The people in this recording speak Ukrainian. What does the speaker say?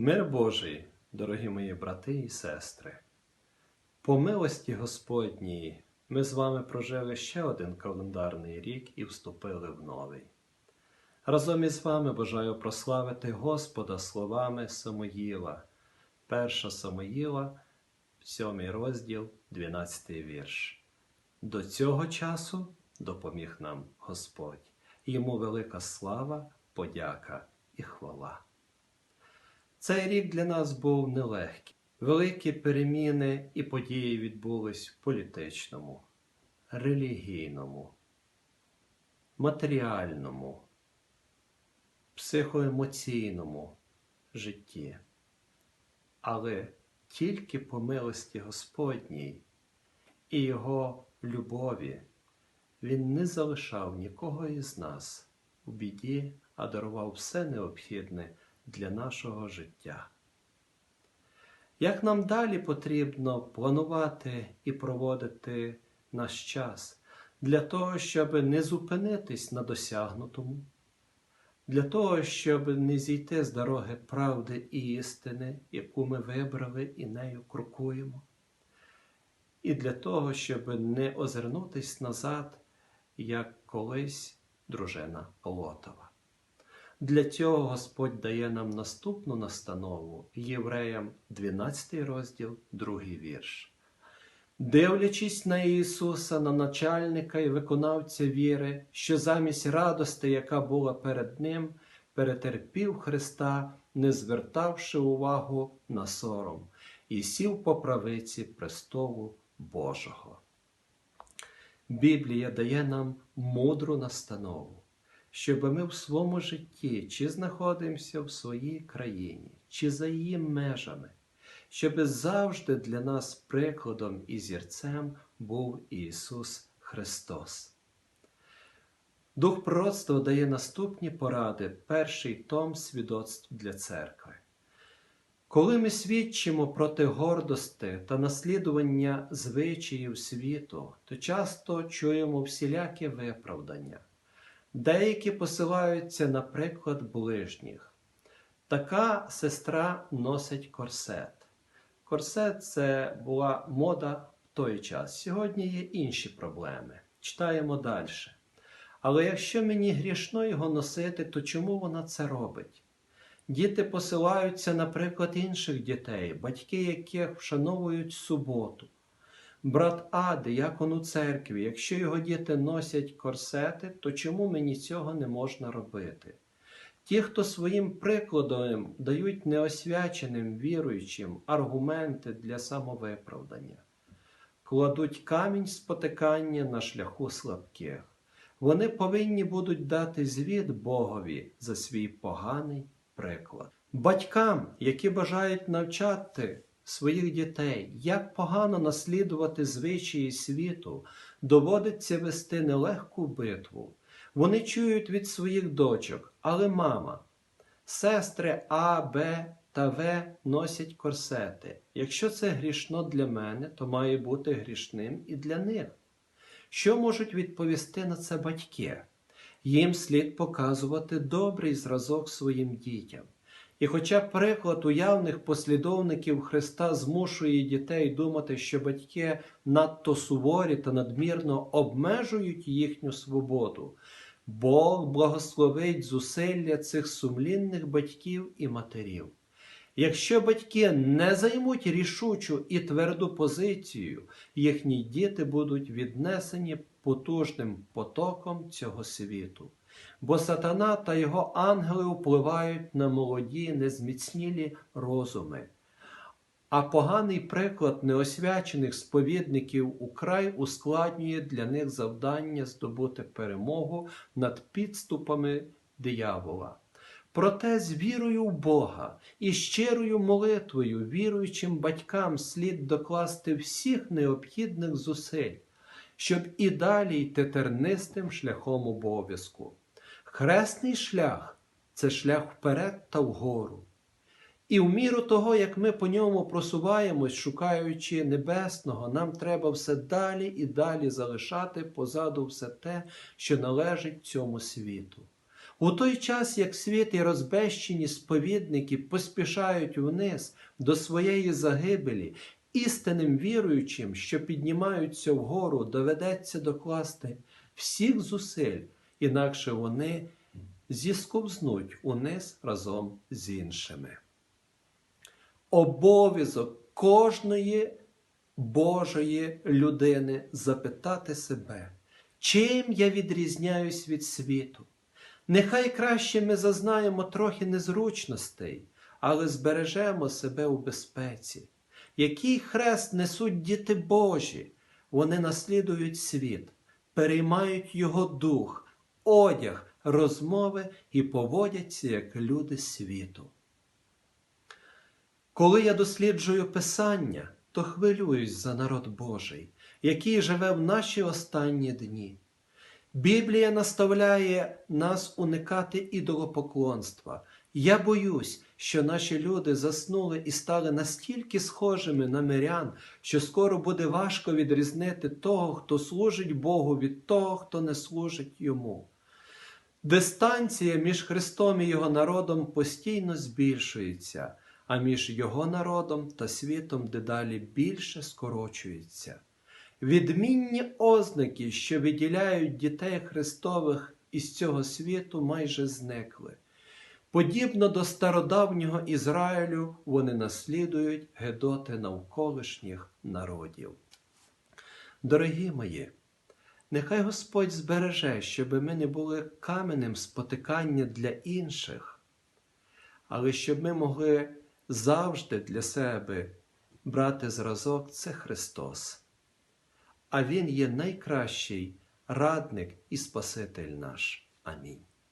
Мир Божий, дорогі мої брати і сестри. По милості Господній ми з вами прожили ще один календарний рік і вступили в новий. Разом із вами бажаю прославити Господа словами Самоїла, 1 Самоїла, 7 розділ, 12 вірш. До цього часу допоміг нам Господь, йому велика слава, подяка і хвала. Цей рік для нас був нелегкий. Великі переміни і події відбулись в політичному, релігійному, матеріальному, психоемоційному житті. Але тільки по милості Господній і Його любові Він не залишав нікого із нас у біді, а дарував все необхідне для нашого життя. Як нам далі потрібно планувати і проводити наш час для того, щоб не зупинитись на досягнутому, для того, щоб не зійти з дороги правди і істини, яку ми вибрали і нею крокуємо, і для того, щоб не озирнутись назад, як колись дружина Лотова. Для цього Господь дає нам наступну настанову Євреям 12 розділ, 2 вірш. Дивлячись на Ісуса, на начальника і виконавця віри, що замість радости, яка була перед Ним, перетерпів Христа, не звертавши увагу на сором, і сів по правиці престолу Божого. Біблія дає нам мудру настанову щоб ми в своєму житті, чи знаходимося в своїй країні, чи за її межами, щоб завжди для нас прикладом і зірцем був Ісус Христос. Дух пророцтва дає наступні поради, перший том свідоцтв для церкви. Коли ми свідчимо проти гордости та наслідування звичаїв світу, то часто чуємо всілякі виправдання. Деякі посилаються на приклад ближніх. Така сестра носить корсет. Корсет це була мода в той час. Сьогодні є інші проблеми. Читаємо далі. Але якщо мені грішно його носити, то чому вона це робить? Діти посилаються на приклад інших дітей, батьки яких вшановують суботу. Брат А, диякон у церкві, якщо його діти носять корсети, то чому мені цього не можна робити? Ті, хто своїм прикладом дають неосвяченим віруючим аргументи для самовиправдання, кладуть камінь спотикання на шляху слабких. Вони повинні будуть дати звіт Богові за свій поганий приклад. Батькам, які бажають навчати своїх дітей, як погано наслідувати звичаї світу, доводиться вести нелегку битву. Вони чують від своїх дочок, але мама, сестри А, Б та В носять корсети. Якщо це грішно для мене, то має бути грішним і для них. Що можуть відповісти на це батьки? Їм слід показувати добрий зразок своїм дітям. І хоча приклад уявних послідовників Христа змушує дітей думати, що батьки надто суворі та надмірно обмежують їхню свободу, Бог благословить зусилля цих сумлінних батьків і матерів. Якщо батьки не займуть рішучу і тверду позицію, їхні діти будуть віднесені потужним потоком цього світу бо сатана та його ангели впливають на молоді, незміцнілі розуми. А поганий приклад неосвячених сповідників украй ускладнює для них завдання здобути перемогу над підступами диявола. Проте з вірою в Бога і щирою молитвою, віруючим батькам слід докласти всіх необхідних зусиль, щоб і далі йти тернистим шляхом обов'язку. Хресний шлях це шлях вперед та вгору. І в міру того, як ми по ньому просуваємось, шукаючи небесного, нам треба все далі і далі залишати позаду все те, що належить цьому світу. У той час, як світ і розбещені сповідники поспішають вниз до своєї загибелі, істинним віруючим, що піднімаються вгору, доведеться докласти всіх зусиль, інакше вони зісковзнуть униз разом з іншими. Обов'язок кожної Божої людини запитати себе, чим я відрізняюсь від світу. Нехай краще ми зазнаємо трохи незручностей, але збережемо себе у безпеці. Який хрест несуть діти Божі? Вони наслідують світ, переймають його дух, одяг, розмови і поводяться як люди світу. Коли я досліджую Писання, то хвилююсь за народ Божий, який живе в наші останні дні. Біблія наставляє нас уникати ідолопоклонства. Я боюсь, що наші люди заснули і стали настільки схожими на мирян, що скоро буде важко відрізнити того, хто служить Богу, від того, хто не служить йому. Дистанція між Христом і Його народом постійно збільшується, а між Його народом та світом дедалі більше скорочується. Відмінні ознаки, що виділяють дітей Христових із цього світу, майже зникли. Подібно до стародавнього Ізраїлю, вони наслідують гедоти навколишніх народів. Дорогі мої, нехай Господь збереже, щоб ми не були каменем спотикання для інших, але щоб ми могли завжди для себе брати зразок це Христос. А Він є найкращий радник і Спаситель наш. Амінь.